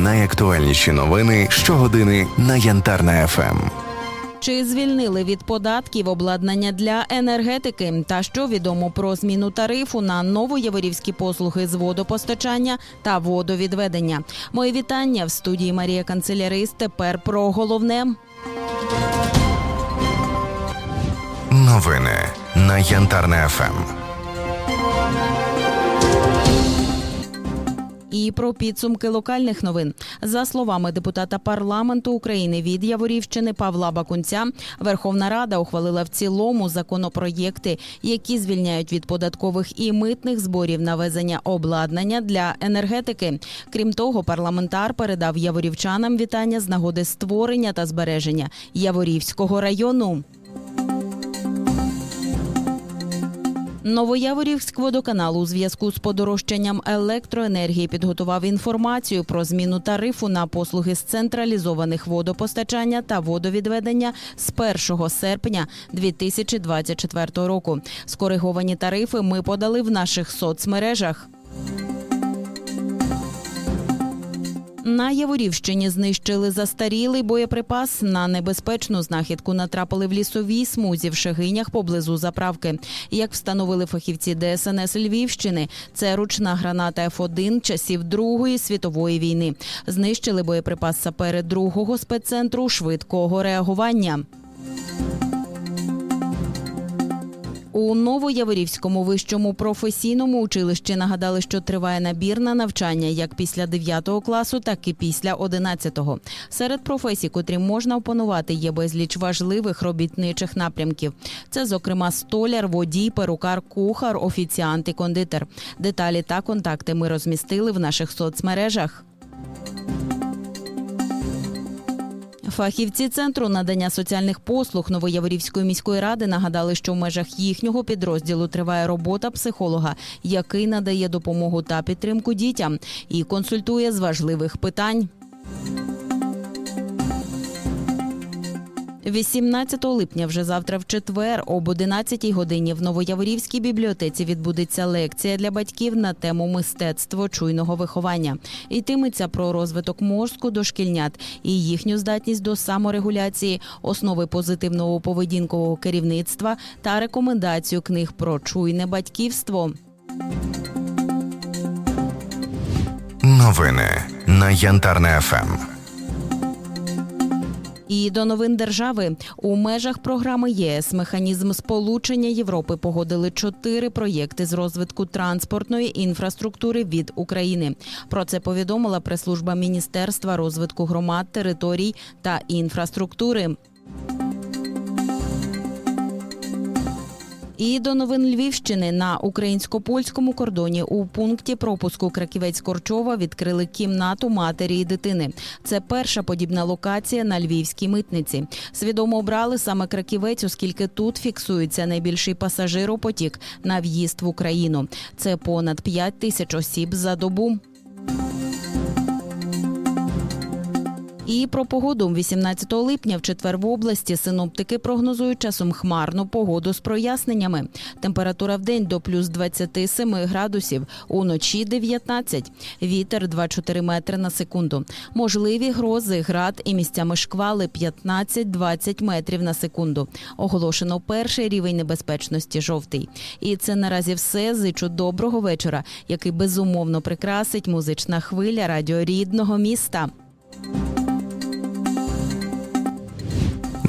Найактуальніші новини щогодини на Янтарна ФМ. Чи звільнили від податків обладнання для енергетики? Та що відомо про зміну тарифу на новоєворівські послуги з водопостачання та водовідведення? Мої вітання в студії Марія Канцелярист. Тепер про головне. Новини на Янтарна ФМ. І про підсумки локальних новин за словами депутата парламенту України від Яворівщини Павла Бакунця, Верховна Рада ухвалила в цілому законопроєкти, які звільняють від податкових і митних зборів на везення обладнання для енергетики. Крім того, парламентар передав яворівчанам вітання з нагоди створення та збереження Яворівського району. Новояворівськ водоканал у зв'язку з подорожчанням електроенергії підготував інформацію про зміну тарифу на послуги з централізованих водопостачання та водовідведення з 1 серпня 2024 року. Скориговані тарифи ми подали в наших соцмережах. На Яворівщині знищили застарілий боєприпас. На небезпечну знахідку натрапили в лісовій смузі в шагинях поблизу заправки. Як встановили фахівці ДСНС Львівщини, це ручна граната Ф1 часів Другої світової війни. Знищили боєприпас сапери другого спеццентру швидкого реагування. У Новояворівському вищому професійному училищі нагадали, що триває набір на навчання як після 9 класу, так і після 11-го. Серед професій, котрі можна опанувати, є безліч важливих робітничих напрямків. Це, зокрема, столяр, водій, перукар, кухар, офіціант і кондитер. Деталі та контакти ми розмістили в наших соцмережах. Фахівці центру надання соціальних послуг Новояворівської міської ради нагадали, що в межах їхнього підрозділу триває робота психолога, який надає допомогу та підтримку дітям і консультує з важливих питань. 18 липня, вже завтра в четвер, об 11 годині в Новояворівській бібліотеці відбудеться лекція для батьків на тему мистецтво чуйного виховання. Йтиметься про розвиток мозку дошкільнят і їхню здатність до саморегуляції, основи позитивного поведінкового керівництва та рекомендацію книг про чуйне батьківство. Новини на Янтарна ФМ. І до новин держави у межах програми ЄС механізм сполучення Європи погодили чотири проєкти з розвитку транспортної інфраструктури від України. Про це повідомила прес-служба Міністерства розвитку громад, територій та інфраструктури. І до новин Львівщини на українсько-польському кордоні у пункті пропуску Краківець-Корчова відкрили кімнату матері і дитини. Це перша подібна локація на львівській митниці. Свідомо обрали саме Краківець, оскільки тут фіксується найбільший пасажиропотік на в'їзд в Україну. Це понад 5 тисяч осіб за добу. І про погоду 18 липня в четвер в області синоптики прогнозують часом хмарну погоду з проясненнями. Температура в день до плюс 27 градусів, уночі 19. Вітер 2-4 метри на секунду. Можливі грози, град і місцями шквали 15-20 метрів на секунду. Оголошено перший рівень небезпечності жовтий. І це наразі все. Зичу доброго вечора, який безумовно прикрасить музична хвиля радіо рідного міста.